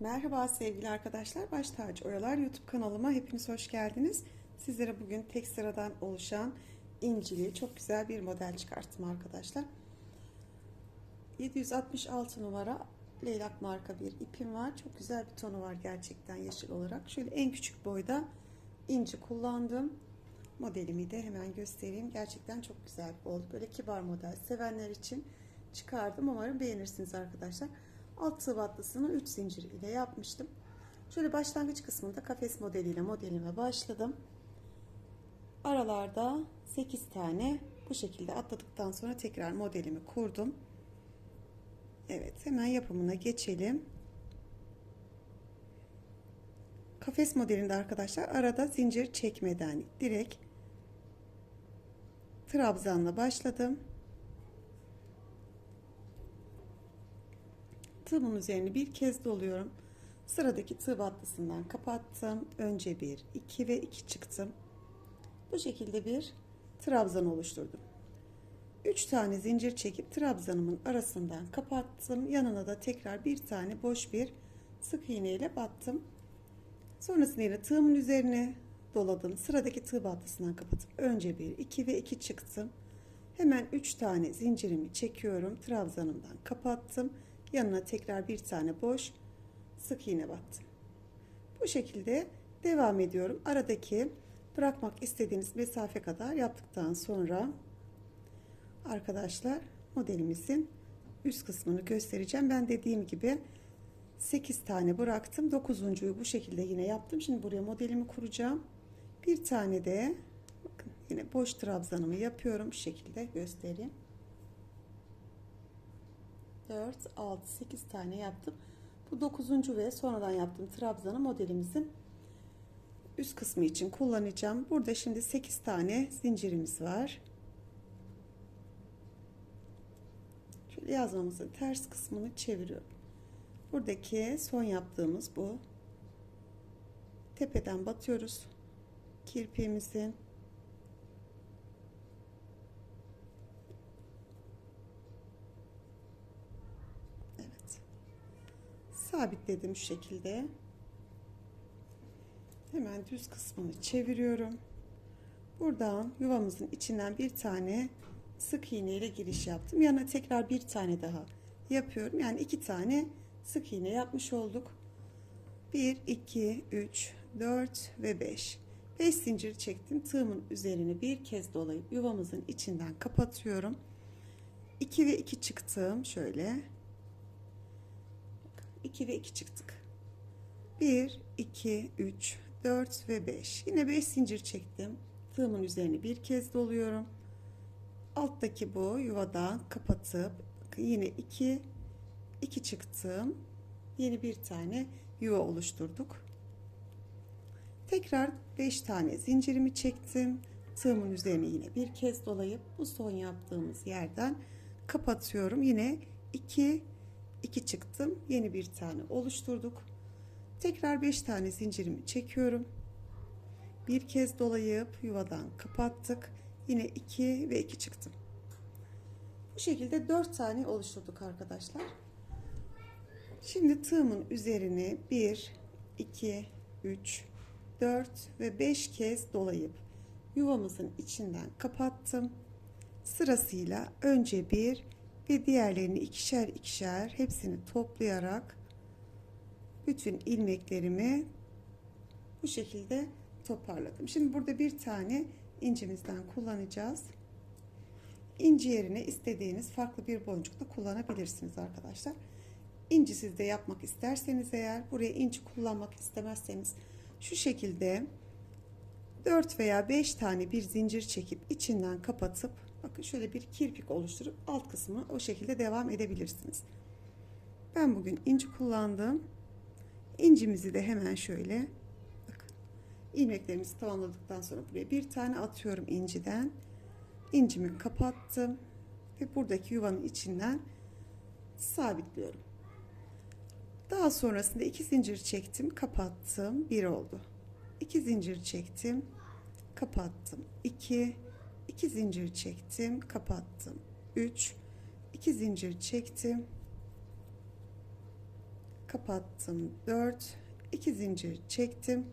Merhaba sevgili arkadaşlar. Baş Tacı Oyalar YouTube kanalıma hepiniz hoş geldiniz. Sizlere bugün tek sıradan oluşan incili çok güzel bir model çıkarttım arkadaşlar. 766 numara leylak marka bir ipim var. Çok güzel bir tonu var gerçekten yeşil olarak. Şöyle en küçük boyda inci kullandım. Modelimi de hemen göstereyim. Gerçekten çok güzel oldu. Böyle kibar model sevenler için çıkardım. Umarım beğenirsiniz arkadaşlar. Alt tığ battısını 3 zincir ile yapmıştım. Şöyle başlangıç kısmında kafes modeliyle modelime başladım. Aralarda 8 tane bu şekilde atladıktan sonra tekrar modelimi kurdum. Evet hemen yapımına geçelim. Kafes modelinde arkadaşlar arada zincir çekmeden direkt trabzanla başladım. Tığımın üzerini bir kez doluyorum. Sıradaki tığ battısından kapattım. Önce bir, iki ve iki çıktım. Bu şekilde bir trabzan oluşturdum. Üç tane zincir çekip trabzanımın arasından kapattım. Yanına da tekrar bir tane boş bir sık iğne ile battım. Sonrasında yine tığımın üzerine doladım. Sıradaki tığ battısından kapatıp önce bir, iki ve iki çıktım. Hemen üç tane zincirimi çekiyorum. Trabzanımdan kapattım. Yanına tekrar bir tane boş sık iğne battım. Bu şekilde devam ediyorum. Aradaki bırakmak istediğiniz mesafe kadar yaptıktan sonra arkadaşlar modelimizin üst kısmını göstereceğim. Ben dediğim gibi 8 tane bıraktım. 9.'yu bu şekilde yine yaptım. Şimdi buraya modelimi kuracağım. Bir tane de bakın yine boş trabzanımı yapıyorum. Şu şekilde göstereyim. 4, 6, 8 tane yaptım. Bu 9. ve sonradan yaptığım trabzanı modelimizin üst kısmı için kullanacağım. Burada şimdi 8 tane zincirimiz var. Şöyle yazmamızın ters kısmını çeviriyorum. Buradaki son yaptığımız bu. Tepeden batıyoruz. Kirpiğimizin sabitledim şu şekilde. Hemen düz kısmını çeviriyorum. Buradan yuvamızın içinden bir tane sık iğne ile giriş yaptım. Yanına tekrar bir tane daha yapıyorum. Yani iki tane sık iğne yapmış olduk. 1, 2, 3, 4 ve 5. 5 zincir çektim. Tığımın üzerini bir kez dolayıp yuvamızın içinden kapatıyorum. 2 ve 2 çıktım. Şöyle 2 ve 2 çıktık. 1, 2, 3, 4 ve 5. Yine 5 zincir çektim. Tığımın üzerini bir kez doluyorum. Alttaki bu yuvadan kapatıp yine 2, 2 çıktım. Yeni bir tane yuva oluşturduk. Tekrar 5 tane zincirimi çektim. Tığımın üzerine yine bir kez dolayıp bu son yaptığımız yerden kapatıyorum. Yine 2 2 çıktım. Yeni bir tane oluşturduk. Tekrar 5 tane zincirimi çekiyorum. Bir kez dolayıp yuvadan kapattık. Yine 2 ve 2 çıktım. Bu şekilde 4 tane oluşturduk arkadaşlar. Şimdi tığımın üzerine 1, 2, 3, 4 ve 5 kez dolayıp yuvamızın içinden kapattım. Sırasıyla önce 1, ve diğerlerini ikişer ikişer hepsini toplayarak bütün ilmeklerimi bu şekilde toparladım. Şimdi burada bir tane incimizden kullanacağız. İnci yerine istediğiniz farklı bir boncuk da kullanabilirsiniz arkadaşlar. İnci siz de yapmak isterseniz eğer buraya inci kullanmak istemezseniz şu şekilde 4 veya 5 tane bir zincir çekip içinden kapatıp Bakın şöyle bir kirpik oluşturup alt kısmı o şekilde devam edebilirsiniz. Ben bugün inci kullandım. İncimizi de hemen şöyle bakın ilmeklerimizi tamamladıktan sonra buraya bir tane atıyorum inciden. İncimi kapattım ve buradaki yuvanın içinden sabitliyorum. Daha sonrasında iki zincir çektim, kapattım, bir oldu. İki zincir çektim, kapattım, iki 2 zincir çektim kapattım. 3 2 zincir çektim kapattım. 4 2 zincir çektim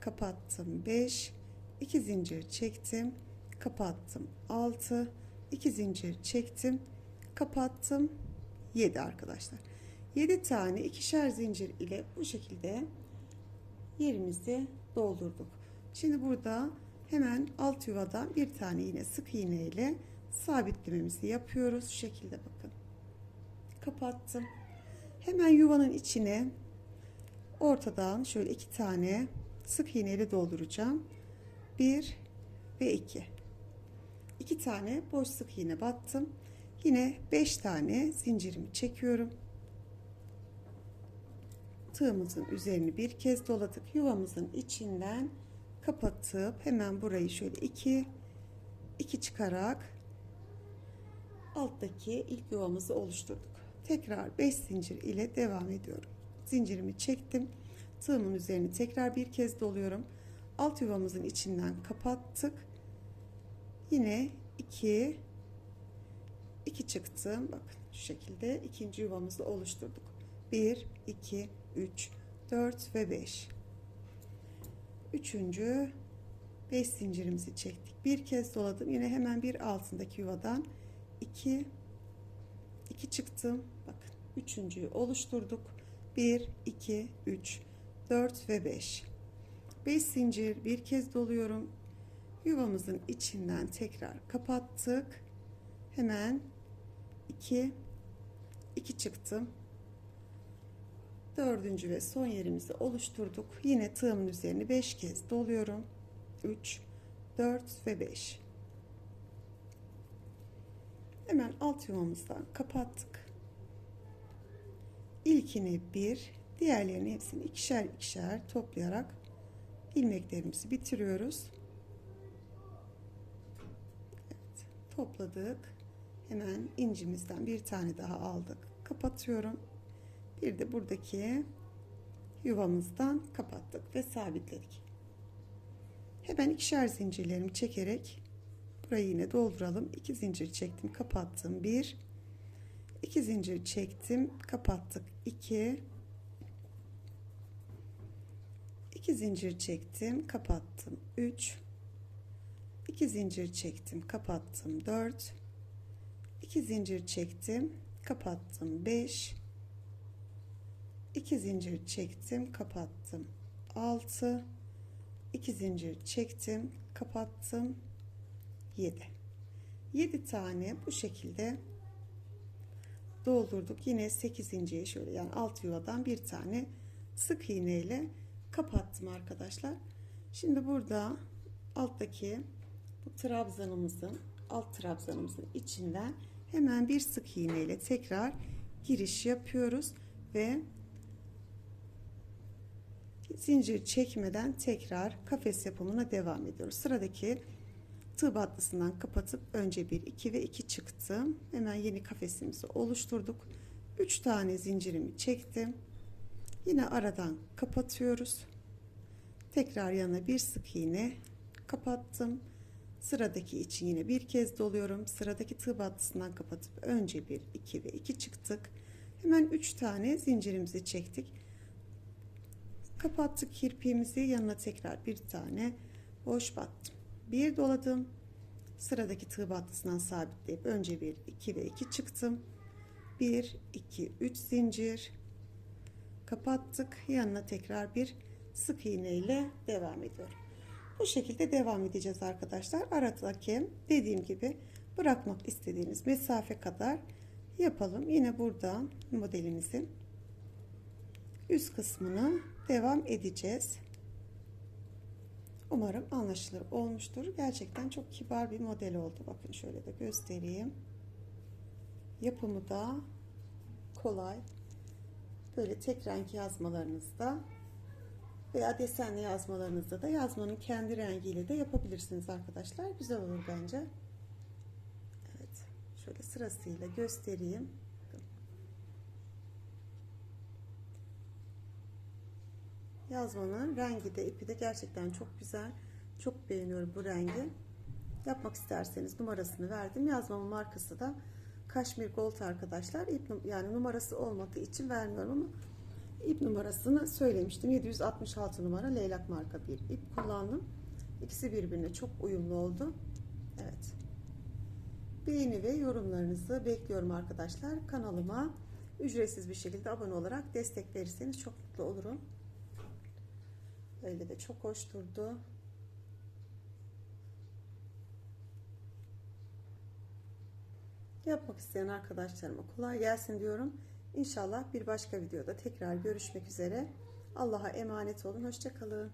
kapattım. 5 2 zincir çektim kapattım. 6 2 zincir çektim kapattım. 7 arkadaşlar. 7 tane ikişer zincir ile bu şekilde yerimizi doldurduk. Şimdi burada hemen alt yuvadan bir tane yine sık iğne ile sabitlememizi yapıyoruz. Şu şekilde bakın. Kapattım. Hemen yuvanın içine ortadan şöyle iki tane sık iğne ile dolduracağım. 1 ve 2 2 tane boş sık iğne battım. Yine 5 tane zincirimi çekiyorum. Tığımızın üzerini bir kez doladık. Yuvamızın içinden kapatıp hemen burayı şöyle 2 2 çıkarak alttaki ilk yuvamızı oluşturduk. Tekrar 5 zincir ile devam ediyorum. Zincirimi çektim. Tığımın üzerini tekrar bir kez doluyorum. Alt yuvamızın içinden kapattık. Yine 2 2 çıktım. Bakın şu şekilde ikinci yuvamızı oluşturduk. 1 2 3 4 ve 5 üçüncü 5 zincirimizi çektik. Bir kez doladım. Yine hemen bir altındaki yuvadan 2 2 çıktım. Bakın üçüncüyü oluşturduk. 1 2 3 4 ve 5 5 zincir bir kez doluyorum. Yuvamızın içinden tekrar kapattık. Hemen 2 2 çıktım dördüncü ve son yerimizi oluşturduk. Yine tığımın üzerini 5 kez doluyorum. 3 4 ve 5 hemen alt yuvamızdan kapattık. İlkini bir diğerlerini hepsini ikişer ikişer toplayarak ilmeklerimizi bitiriyoruz. Evet, topladık. Hemen incimizden bir tane daha aldık. Kapatıyorum bir de buradaki yuvamızdan kapattık ve sabitledik. Hemen ikişer zincirlerimi çekerek burayı yine dolduralım. 2 zincir çektim kapattım. 1 2 zincir çektim kapattık. 2 2 zincir çektim kapattım. 3 2 zincir çektim kapattım. 4 2 zincir çektim kapattım. 5 2 zincir çektim kapattım. 6 2 zincir çektim kapattım. 7 7 tane bu şekilde doldurduk. Yine 8 inciye şöyle yani alt yuvadan bir tane sık iğne ile kapattım arkadaşlar. Şimdi burada alttaki bu trabzanımızın alt trabzanımızın içinden hemen bir sık iğne ile tekrar giriş yapıyoruz ve zincir çekmeden tekrar kafes yapımına devam ediyoruz. Sıradaki tığ battısından kapatıp önce bir 2 ve 2 çıktım hemen yeni kafesimizi oluşturduk. 3 tane zincirimi çektim. Yine aradan kapatıyoruz. Tekrar yanına bir sık iğne kapattım. Sıradaki için yine bir kez doluyorum. Sıradaki tığ battısından kapatıp önce bir 2 ve 2 çıktık. Hemen 3 tane zincirimizi çektik kapattık kirpiğimizi yanına tekrar bir tane boş battım. Bir doladım. Sıradaki tığ battısından sabitleyip önce bir 2 ve 2 çıktım. 1 2 3 zincir. Kapattık. Yanına tekrar bir sık iğne ile devam ediyorum. Bu şekilde devam edeceğiz arkadaşlar. Aradaki dediğim gibi bırakmak istediğiniz mesafe kadar yapalım. Yine burada modelimizin üst kısmını devam edeceğiz Umarım anlaşılır olmuştur. Gerçekten çok kibar bir model oldu. Bakın şöyle de göstereyim. Yapımı da kolay. Böyle tek renk yazmalarınızda veya desenli yazmalarınızda da yazmanın kendi rengiyle de yapabilirsiniz arkadaşlar. Güzel olur bence. Evet. Şöyle sırasıyla göstereyim. Yazmanın rengi de ipi de gerçekten çok güzel. Çok beğeniyorum bu rengi. Yapmak isterseniz numarasını verdim. Yazmamın markası da Kaşmir Gold arkadaşlar. İp yani numarası olmadığı için vermiyorum ama İp numarasını söylemiştim. 766 numara leylak marka bir ip kullandım. İkisi birbirine çok uyumlu oldu. Evet. Beğeni ve yorumlarınızı bekliyorum arkadaşlar. Kanalıma ücretsiz bir şekilde abone olarak destek verirseniz çok mutlu olurum. Öyle de çok hoş durdu. Yapmak isteyen arkadaşlarıma kolay gelsin diyorum. İnşallah bir başka videoda tekrar görüşmek üzere. Allah'a emanet olun. Hoşçakalın.